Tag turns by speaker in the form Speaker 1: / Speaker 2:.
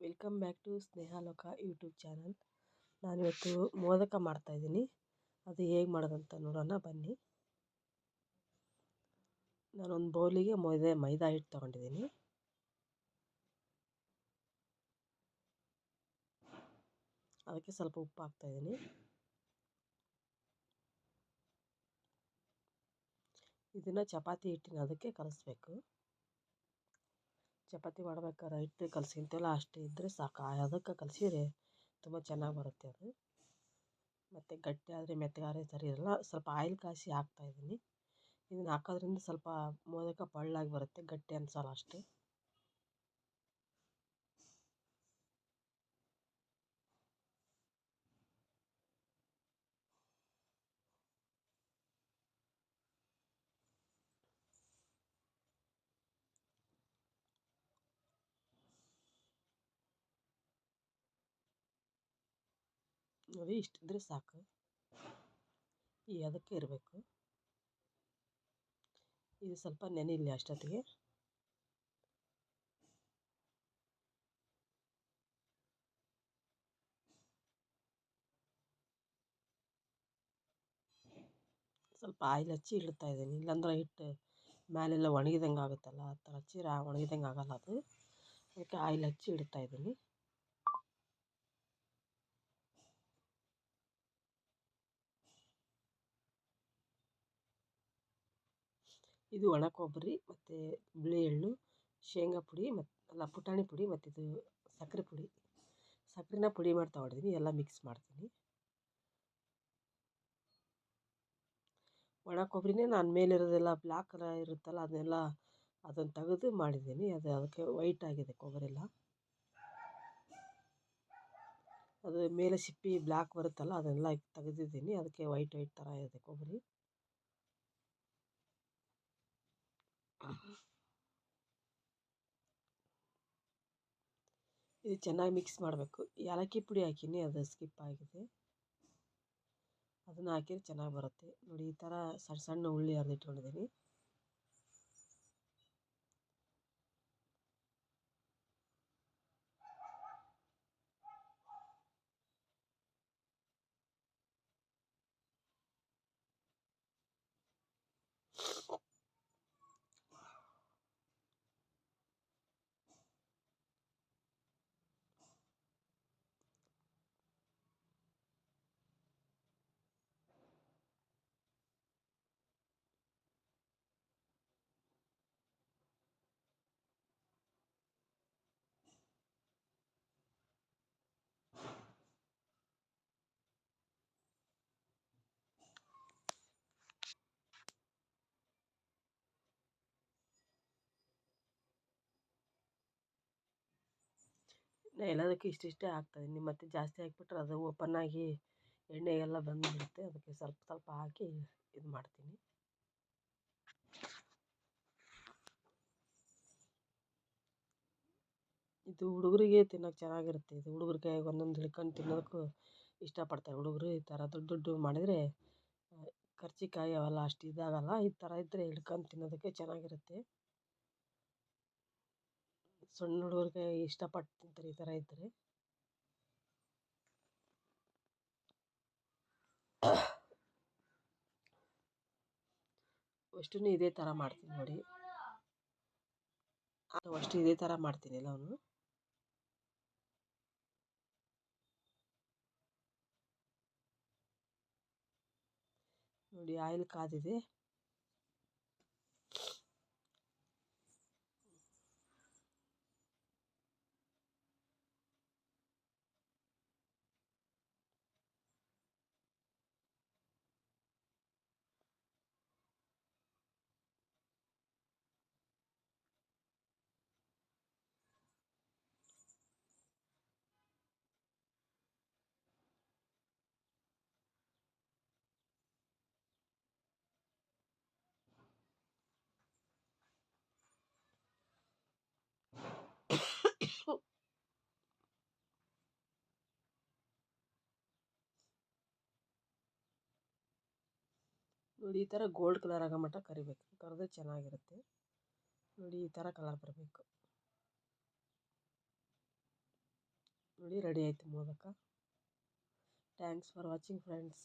Speaker 1: Welcome back to Snehaloka YouTube channel ನಾನಿವತ್ತು ಮೋದಕ ಮಾಡ್ತಾಯಿದ್ದೀನಿ ಅದು ಹೇಗೆ ಮಾಡೋದಂತ ನೋಡೋಣ, ಬನ್ನಿ. ನಾನೊಂದು ಬೌಲಿಗೆ ಮೈದೆ ಮೈದಾ ಹಿಟ್ಟು ತೊಗೊಂಡಿದ್ದೀನಿ. ಅದಕ್ಕೆ ಸ್ವಲ್ಪ ಉಪ್ಪು ಹಾಕ್ತಾಯಿದ್ದೀನಿ ಇದನ್ನು ಚಪಾತಿ ಹಿಟ್ಟಿನ ಅದಕ್ಕೆ ಕಲಿಸ್ಬೇಕು. ಚಪಾತಿ ಮಾಡ್ಬೇಕಾದ್ರೆ ಹಿಟ್ಟು ಕಲಸ್ಕೊಂತೀವಲ್ಲ ಅಷ್ಟು ಇದ್ದರೆ ಸಾಕು, ಅದಕ್ಕೆ ಕಲಸಿದ್ರೆ ತುಂಬ ಚೆನ್ನಾಗಿ ಬರುತ್ತೆ ಅದು. ಮತ್ತು ಗಟ್ಟಿ ಆದರೆ ಮೆತ್ತಗಾದ್ರೆ ಸರಿ ಇರಲ್ಲ, ಸ್ವಲ್ಪ ಆಯಿಲ್ ಕಾಯಿಸಿ ಹಾಕ್ತಾಯಿದ್ದೀನಿ ಇದನ್ನು ಹಾಕೋದ್ರಿಂದ ಸ್ವಲ್ಪ ಮೋದಕ ಪಳ್ಳಾಗಿ ಬರುತ್ತೆ, ಗಟ್ಟಿ ಅನ್ಸೋಲ್ಲ ಅಷ್ಟು. ನೋಡಿ ಇಷ್ಟಿದ್ರೆ ಸಾಕು. ಈ ಅದಕ್ಕೆ ಇರಬೇಕು. ಇದು ಸ್ವಲ್ಪ ನೆನೆಯಲಿ ಅಷ್ಟೊತ್ತಿಗೆ. ಸ್ವಲ್ಪ ಆಯಿಲ್ ಹಚ್ಚಿ ಇಡ್ತಾ ಇದ್ದೀನಿ. ಇಲ್ಲಾಂದ್ರೆ ಹಿಟ್ಟು ಮ್ಯಾಲೆಲ್ಲ ಒಣಗಿದಂಗೆ ಆಗುತ್ತಲ್ಲ, ಆ ಥರ ಹಚ್ಚಿರ ಒಣಗಿದಂಗೆ ಆಗೋಲ್ಲ ಅದು. ಅದಕ್ಕೆ ಆಯಿಲ್ ಹಚ್ಚಿ ಇಡ್ತಾ ಇದ್ದೀನಿ. ಇದು ಒಣ ಕೊಬ್ಬರಿ, ಮತ್ತು ಬಿಳಿ ಎಳ್ಳು ಶೇಂಗಾ ಪುಡಿ ಮತ್ತು ಅಲ್ಲ ಪುಟಾಣಿ ಪುಡಿ ಮತ್ತು ಇದು ಸಕ್ಕರೆ ಪುಡಿ. ಸಕ್ಕರೆನ ಪುಡಿ ಮಾಡಿ ತೊಗೊಂಡಿದ್ದೀನಿ ಎಲ್ಲ ಮಿಕ್ಸ್ ಮಾಡ್ತೀನಿ. ಒಣ ಕೊಬ್ಬರಿನೇ ನಾನು ಮೇಲಿರೋದೆಲ್ಲ ಬ್ಲ್ಯಾಕ್ ಇರುತ್ತಲ್ಲ ಅದನ್ನೆಲ್ಲ ಅದನ್ನು ತೆಗೆದು ಮಾಡಿದ್ದೀನಿ. ಅದು ಅದಕ್ಕೆ ವೈಟ್ ಆಗಿದೆ ಕೊಬ್ಬರಿ ಎಲ್ಲ ಅದು ಮೇಲೆ ಸಿಪ್ಪೆ ಬ್ಲ್ಯಾಕ್ ಬರುತ್ತಲ್ಲ ಅದನ್ನೆಲ್ಲ ತೆಗೆದಿದ್ದೀನಿ. ಅದಕ್ಕೆ ವೈಟ್ ವೈಟ್ ಥರ ಇದೆ ಕೊಬ್ಬರಿ. ಇದು ಚೆನ್ನಾಗಿ ಮಿಕ್ಸ್ ಮಾಡಬೇಕು. ಏಲಕ್ಕಿ ಪುಡಿ ಹಾಕಿನಿ, ಅದು ಸ್ಕಿಪ್ ಆಗಿದೆ. ಅದನ್ನು ಹಾಕಿದ್ರೆ ಚೆನ್ನಾಗಿ ಬರುತ್ತೆ. ನೋಡಿ, ಈ ಥರ ಸಣ್ಣ ಸಣ್ಣ ಉಳ್ಳಿ ಅರ್ದಿಟ್ಕೊಂಡಿದ್ದೀನಿ ಎಲ್ಲದಕ್ಕೆ ಇಷ್ಟಿಷ್ಟೇ ಹಾಕ್ತಾಯಿದ್ದೀನಿ ಮತ್ತು ಜಾಸ್ತಿ ಹಾಕ್ಬಿಟ್ರೆ ಅದು ಓಪನ್ ಆಗಿ ಎಲ್ಲ ಬಂದುಬಿಡುತ್ತೆ. ಅದಕ್ಕೆ ಸ್ವಲ್ಪ ಸ್ವಲ್ಪ ಹಾಕಿ ಇದು ಮಾಡ್ತೀನಿ. ಇದು ಹುಡುಗರಿಗೆ ತಿನ್ನೋಕೆ ಚೆನ್ನಾಗಿರುತ್ತೆ. ಇದು ಹುಡುಗರಿಗೆ ಒಂದೊಂದು ಹಿಡ್ಕೊಂಡು ತಿನ್ನೋದಕ್ಕೂ ಇಷ್ಟಪಡ್ತಾರೆ. ಹುಡುಗರು ಈ ಥರ ದೊಡ್ಡ ದೊಡ್ಡ ಮಾಡಿದರೆ ಕರ್ಜಿಕಾಯಿ ಅವೆಲ್ಲ ಅಷ್ಟು ಇದಾಗಲ್ಲ. ಈ ಥರ ಇದ್ದರೆ ಹಿಡ್ಕೊಂಡು ತಿನ್ನೋದಕ್ಕೆ ಚೆನ್ನಾಗಿರುತ್ತೆ. ಸಣ್ಣ ಹುಡುಗರಿಗೆ ಇಷ್ಟಪಟ್ಟು ತಿಂತಾರೆ ಈ ಥರ ಇದ್ದರೆ. ಅಷ್ಟೂ ಇದೇ ಥರ ಮಾಡ್ತೀನಿ ನೋಡಿ. ಅಷ್ಟು ಇದೇ ಥರ ಮಾಡ್ತೀನಿ ಎಲ್ಲವೂ ನೋಡಿ, ಆಯಿಲ್ ಕಾದಿದೆ. ನೋಡಿ, ಈ ಥರ ಗೋಲ್ಡ್ ಕಲರ್ ಆಗೋ ಮಟ್ಟ ಕರಿಬೇಕು. ಕರೆದ್ರೆ ಚೆನ್ನಾಗಿರುತ್ತೆ. ನೋಡಿ, ಈ ಥರ ಕಲರ್ ಬರಬೇಕು. ನೋಡಿ ರೆಡಿ ಆಯಿತು modak. Thanks for watching friends